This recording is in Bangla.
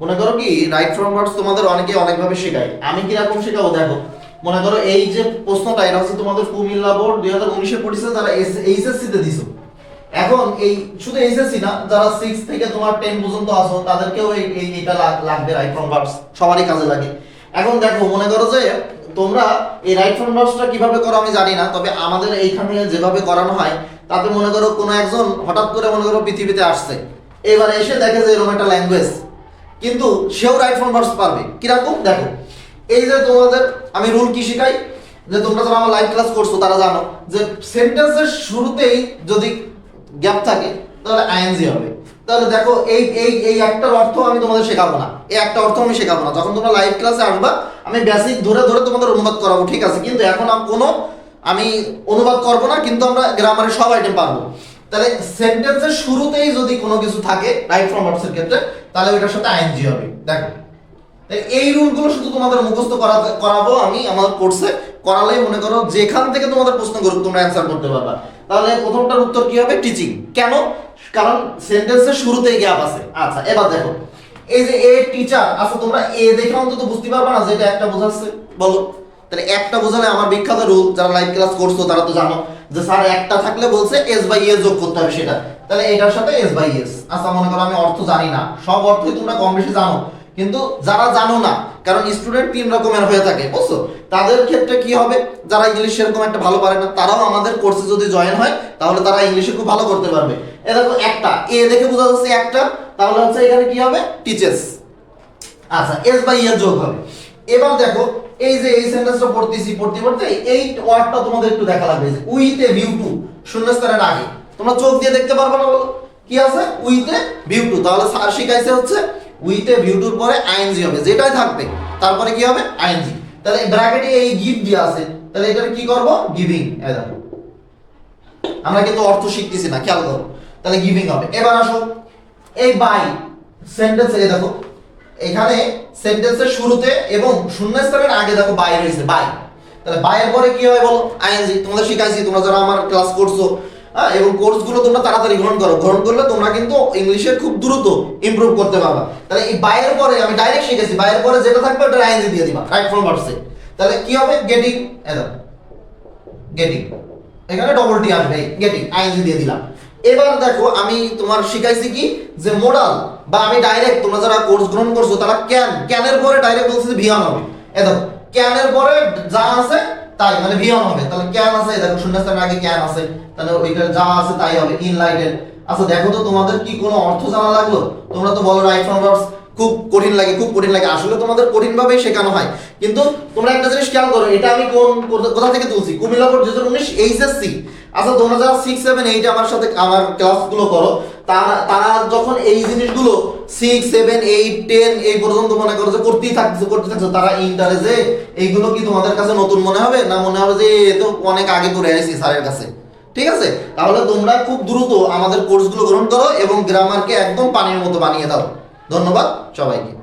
মনে করো কি রাইট ফ্রম ভার্বস তোমাদের অনেকে অনেকভাবে শেখায়। আমি কীরকম শেখাবো, দেখো। মনে করো এই যে প্রশ্নটা, এটা হচ্ছে তোমাদের কুমিল্লা বোর্ড দুই হাজার উনিশে পড়েছে, যারা এইচএসসি তে দিছো। এখন এই শুধু এইচএসসি না, যারা সিক্স থেকে তোমার টেন পর্যন্ত আসো তাদেরকেও এই এইটা লাগবে রাইট ফ্রম ভার্বস সবারই কাজে লাগে। এখন দেখো, মনে করো যে তোমরা এই রাইট ফ্রম ভার্বসটা কীভাবে করো আমি জানি না, তবে আমাদের এইখানে যেভাবে করানো হয়, তাতে মনে করো কোনো একজন হঠাৎ করে মনে করো পৃথিবীতে আসছে। এবারে এসে দেখে যে এরকম একটা ল্যাঙ্গুয়েজ কিন্তু সেও রাইট ফ্রম ভার্বস পারবে। কীরকম? দেখো, এই যে তোমাদের, আমি রুল কি শিখাই? যে তোমরা যারা আমার লাইভ ক্লাস করছ, তারা জানো যে সেন্টেন্সের শুরুতেই যদি গ্যাপ থাকে, তাহলে আইএনজি হবে। তাহলে দেখো, এই এই এই একটার অর্থ আমি তোমাদের শেখাবো না। এই একটা অর্থ আমি শেখাবো না। যখন তোমরা লাইভ ক্লাসে আসবা, আমি বেসিক ধরে ধরে তোমাদের অনুবাদ করাবো, ঠিক আছে? কিন্তু এখন আমি কোনো আমি অনুবাদ করব না, কিন্তু আমরা গ্রামারের সব আইটেম পারব। তাহলে সেন্টেন্সের শুরুতেই যদি কোনো কিছু থাকে রাইট ফ্রম ভার্বসের ক্ষেত্রে, তাহলে ওইটার সাথে আইএনজি হবে। দেখো এই রুলগুলো শুধু তোমাদের মুখস্থ করাতে করাবো আমি আমার কোর্সে করালেই মনে করো যেখান থেকে তোমাদের প্রশ্ন করুক, তোমরা অ্যান্সার করতে পারবা। তাহলে প্রথমটার উত্তর কি হবে? টিচিং কেন? কারণ সেন্টেন্সের শুরুতেই গ্যাপ আছে। আচ্ছা এবার দেখো। এই যে এ টিচার আচ্ছা তোমরা এ দেখে অন্তত বুঝতে পারবা না যে এটা একটা বোঝাচ্ছে। বলো। তাহলে একটা বোঝালে আমার বিখ্যাত রুল যারা লাইভ ক্লাস করছ, তারা তো জানো। যে স্যার একটা থাকলে বলছে এস বাই এস যোগ করতে হবে সেটা। তাহলে এটার সাথে এস বাই এস আচ্ছা মনে করো আমি অর্থ জানি না। সব অর্থই তোমরা কম বেশি জানো। কিন্তু যারা জানো না, কারণ স্টুডেন্ট তিন রকমের হয়ে থাকে, বুঝছ? তাদের ক্ষেত্রে কি হবে? যারা ইংলিশ সেরকম একটা ভালো পারে না, তারাও আমাদের কোর্সে যদি জয়েন হয়, তাহলে তারা ইংলিশে খুব ভালো করতে পারবে। এ দেখো একটা। এ দেখে বোঝা যাচ্ছে একটা। তাহলে হচ্ছে এখানে কি হবে? টিচার্স আচ্ছা এস বাই এর যোগ হবে। এবার দেখো এই যে এই সেন্টেন্সটা পড়তেছি, পড়তে পড়তে এই ওয়ার্ডটা তোমাদের একটু দেখা লাগবে উইথ এ ভিউ টু শূন্যস্থানের আগে। তোমরা চোখ দিয়ে দেখতে পারবে না বলো, কি আছে? উইথ এ ভিউ টু তাহলে স্যার শিখাইছে হচ্ছে উইথ এ ভিউ টুর পরে আইএনজি হবে, যেটাই থাকবে, তারপরে কি হবে? আইএনজি তাহলে ব্র্যাকেটে এই গিভ দিয়ে আছে, তাহলে এটা কি করব? গিভিং এই দেখো। আমরা কিন্তু অর্থ শিখতেছি না, খেয়াল করো। তাহলে গিভিং হবে। এবার আসো, এই বাই সেন্টেন্স এই দেখো এখানে সেন্টেন্সের শুরুতে এবং শূন্যস্থানের আগে দেখো বাই রয়েছে বাই তাহলে বাইয়ের পরে কি হয় বলো? আইএনজি তোমাদের শিখাইছি, তোমরা যারা আমার ক্লাস করছ হ্যাঁ এবং কোর্সগুলো তোমরা তাড়াতাড়ি গ্রহণ করো। গ্রহণ করলে তোমরা কিন্তু ইংলিশে খুব দ্রুত ইমপ্রুভ করতে পারবা। তাহলে এই বাইয়ের পরে আমি ডাইরেক্ট শিখেছি বাইয়ের পরে যেটা থাকবে ওটা আইএনজি দিয়ে দিবা রাইট ফ্রম ভার্সে তাহলে কি হবে? গেটিং এ দেখো গেটিং এখানে ডবল টি আসবে গেটিং আইএনজি দিয়ে দিলাম। এবার দেখো, আমি তোমার শিখাইছি কি? যে মোডাল বা আমি ডাইরেক্ট তোমরা যারা কোর্স গ্রহণ করছ, তারা ক্যান ক্যানের পরে ডাইরেক্ট বলছে ভিয়ান হবে। এ দেখো ক্যানের পরে যা আছে, তাই মানে ভিয়ান হবে। তাহলে ক্যান আছে, দেখো দেখো শূন্যস্থানের আগে ক্যান আছে, তাহলে ওইটা যা আছে, তাই হবে ইনলাইটেড আচ্ছা দেখো তো তোমাদের কি কোনো অর্থ জানা লাগল? তোমরা তো বলো রাইট ফ্রম ভার্বস খুব কঠিন লাগে, খুব কঠিন লাগে। আসলে তোমাদের কঠিন ভাবেই শেখানো হয়। কিন্তু তোমরা একটা জিনিস খেয়াল করো, এটা আমি কোন, কোথা- থেকে তুলছি? কুমিল্লা বোর্ড দুই হাজার উনিশ এইচএসসি। আচ্ছা তোমরা যারা সিক্স সেভেন এইট আমার সাথে আমার ক্লাসগুলো করো। তারা তারা যখন এই জিনিসগুলো সিক্স সেভেন এইট টেন এই পর্যন্ত মনে করো যে করতেই থাকছে করতে থাকছে, তারা ইন্টারেস্টে এইগুলো কি তোমাদের কাছে নতুন মনে হবে? না মনে হবে যে এ তো অনেক আগে করে আসছি স্যারের কাছে? ঠিক আছে? তাহলে তোমরা খুব দ্রুত আমাদের কোর্সগুলো গ্রহণ করো এবং গ্রামারকে একদম পানির মতো বানিয়ে দাও। ধন্যবাদ সবাইকে।